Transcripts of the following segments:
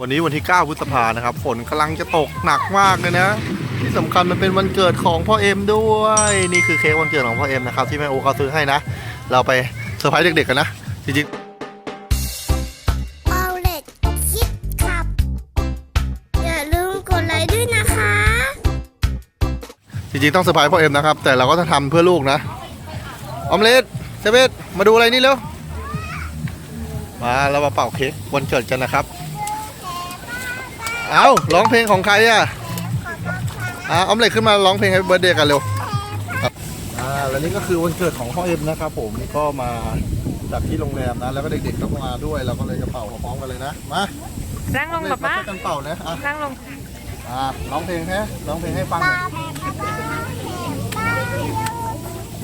วันนี้วันที่ 9 พฤษภานะครับ ฝนกำลังจะตกหนักมากเลยนะ ที่สำคัญมันเป็นวันเกิดของพ่อเอ็มด้วย นี่คือเค้กวันเกิดของพ่อเอ็มนะครับที่แม่โอเขาซื้อให้นะ เราไปเซอร์ไพรส์เด็กๆกันนะ จริงเอาเล็กคิดขับอย่าลืมกดไลค์ด้วยนะคะๆจริงๆต้องเซอร์ไพรส์พ่อเอ็มนะครับ แต่เราก็จะทำเพื่อลูกนะ ออมเล็ตเซเวตมาดูอะไรนี่เร็ว มาเรามาเป่าเค้กวันเกิดกันนะครับ เอาร้องเพลงของใครอะอ่าออมเล็ตขึ้นมาร้องเพลงให้เบิร์ดเดย์กันเร็วอ่าแล้วนี่ก็คือวันเกิดของพ่อเอ็มนะครับผมก็มาจากที่โรงแรมนะ แล้วก็เด็กๆก็มาด้วยเราก็เลยจะเป่าพร้อมๆกันเลยนะมานั่งลงป๊าป๊าช่วยกันเป่านะอะนั่งลงอ่าร้องเพลงฮะร้องเพลงให้ฟังหน่อย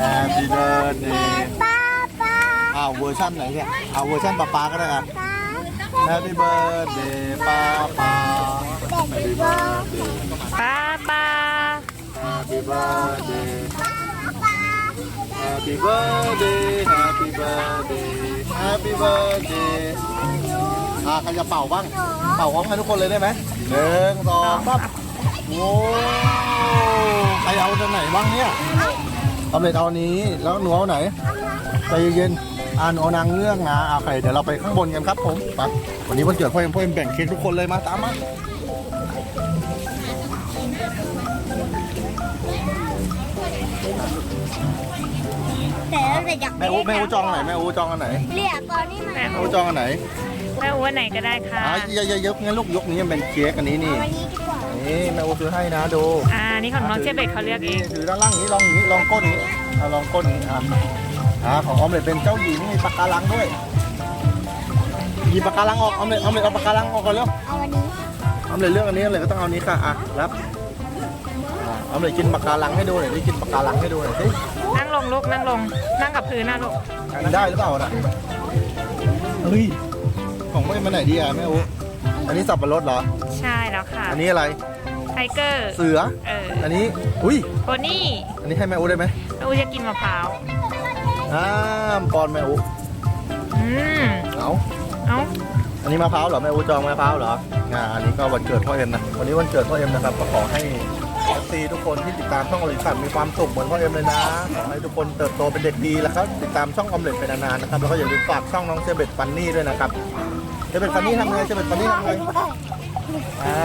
Happy birthday ป้าป้าอ้าวเวอร์ชันไหนเนี่ยเอาเวอร์ชันป๊าป๊าก็ได้อะ Happy birthday ป้าป้า Happy birthday ป้าป้า Happy birthday Happy birthday Happy birthday Happy birthday อ่าใครจะเป่าบ้าง เป่าพร้อมกันทุกคนเลยได้ไหมหนึ่งสองปั๊บโอ้ใครเอาตัวไหนบ้างเนี่ย เอาเล็ดเอาอันนี้ แล้วหนูเอาไหน ใจเย็นๆ อ่านเอานางเงือกนะเอาใคเดี๋ยวเราไปข้างบนกันครับผมไปวันนี้วันเกิดพ่อเอ็มพ่อเอ็มแบ่งเค้กทุกคนเลยมาตามมาแต่เราจะอยากแม่อูแม่อูจองอันไหนแม่อูจองอันไหนเรียกตอนนี้มาแม่อูจองอันไหนแม่อ้วนไหนก็ได้ค่ะอ่าอย่าอย่ายกงั้นลูกยกนี้มันเป็นเค้กอันนี้นี่นี่แม่อูซื้อให้นะดูอ่านี่ของน้องเจเบตเขาเรียกเองถือด้านล่างนี้ลองนี้ลองก้นนี้อะลองก้นอันี้อะ อ่าของออมเล็ตเป็นเจ้าหญิงมีปากการังด้วยหยิบปากการังออกออมเล็ตออมเล็ตเอาปากการังออกก่อนเร็วเอาวันนี้ออมเล็ตเลือกอันนี้เลยก็ต้องเอาอันนี้ค่ะอะรับอะออมเล็ตกินปากการังให้ดูหน่อยดิกินปากการังให้ดูหน่อยสินั่งลงลูกนั่งลง นั่งกับพื้นนะลูกกินได้หรือเปล่าน่ะเฮ้ยของไม่มาไหนดีอะแม่อูอันนี้สับปะรดเหรอ ใช่แล้วค่ะอันนี้อะไรไทเกอร์เสือ เอออันนี้อุ้ยโพนี่อันนี้ให้แม่อูได้ไหมแม่อ้วนจะกินมะพร้าว อ้ามปอนแม่อูอืมเอาเอ้าอันนี้มะพร้าวเหรอแม่อูจองมะพร้าวเหรออ่าอันนี้ก็วันเกิดพ่อเอ็มนะ วันนี้วันเกิดพ่อเอ็มนะครับก็ขอให้ซีทุกคนที่ติดตามช่องออมเล็ตฝันมีความสุขเหมือนพ่อเอ็มเลยนะ ขอให้ทุกคนเติบโตเป็นเด็กดีแล้วครับติดตามช่องออมเล็ตไปนานๆนะครับ แล้วก็อย่าลืมฝากช่องน้องเชเบตฟันนี่ด้วยนะครับ เชเบตฟันนี่ทำไง เชเบตฟันนี่ทำไง อ่า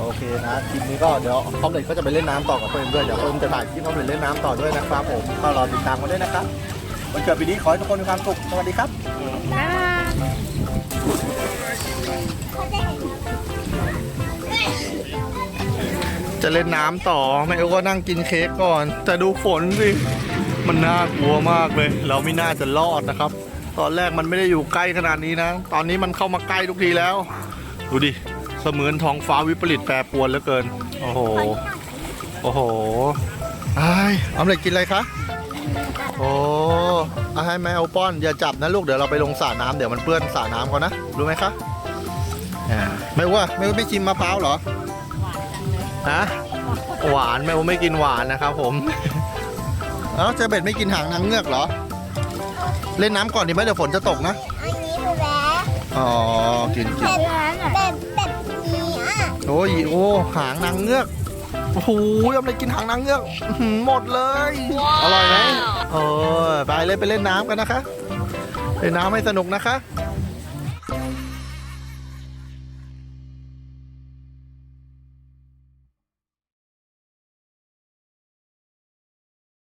โอเคนะคลิปนี้ก็เดี๋ยวออมเล็ตก็จะไปเล่นน้ำต่อกับพ่อเอ็มด้วยเดี๋ยวพ่อเอ็มจะถ่ายคลิปออมเล็ตเล่นน้ำต่อด้วยนะครับผมก็รอติดตามกันด้วยนะครับ วันเกิดปีนี้ขอให้ทุกคนมีความสุข สวัสดีครับ บ๊ายบายจะเล่นน้ำต่อแม่เอลก็นั่งกินเค้กก่อนแต่ดูฝนสิ มันน่ากลัวมากเลย เราไม่น่าจะรอดนะครับ ตอนแรกมันไม่ได้อยู่ใกล้ขนาดนี้นะ ตอนนี้มันเข้ามาใกล้ทุกทีแล้ว ดูดิ เสมือนท้องฟ้าวิปริตแปรปรวนเหลือเกิน โอ้โห โอ้โหไอ้ายออมเล็ตกินอะไรคะ โอ้เอาให้แม่เอาป้อนอย่าจับนะลูกเดี๋ยวเราไปลงสระน้ำเดี๋ยวมันเปื้อนสระน้ำก่อนนะรู้ไหมคะอ่าไม่ว่าไม่ว่าไม่ชิมมะพร้าวเหรอฮะหวานแม่โอไม่กินหวานนะครับ ผมเอ้าเจเบ็ดไม่กินหางนางเงือกเหรอ เล่นน้ำก่อนดีไหมเดี๋ยวฝนจะตกนะอันนี้คือแบ๊อ๋อกินกินแบบแบบแบบนี้อะโอ้ยโอ้หางนางเงือก โอ้โหยำเลยกินหางนางเงือกอื้อหือหมดเลย อร่อยไหมเออไปเลยไปเล่นน้ำกันนะคะเล่นน้ำให้สนุกนะคะอ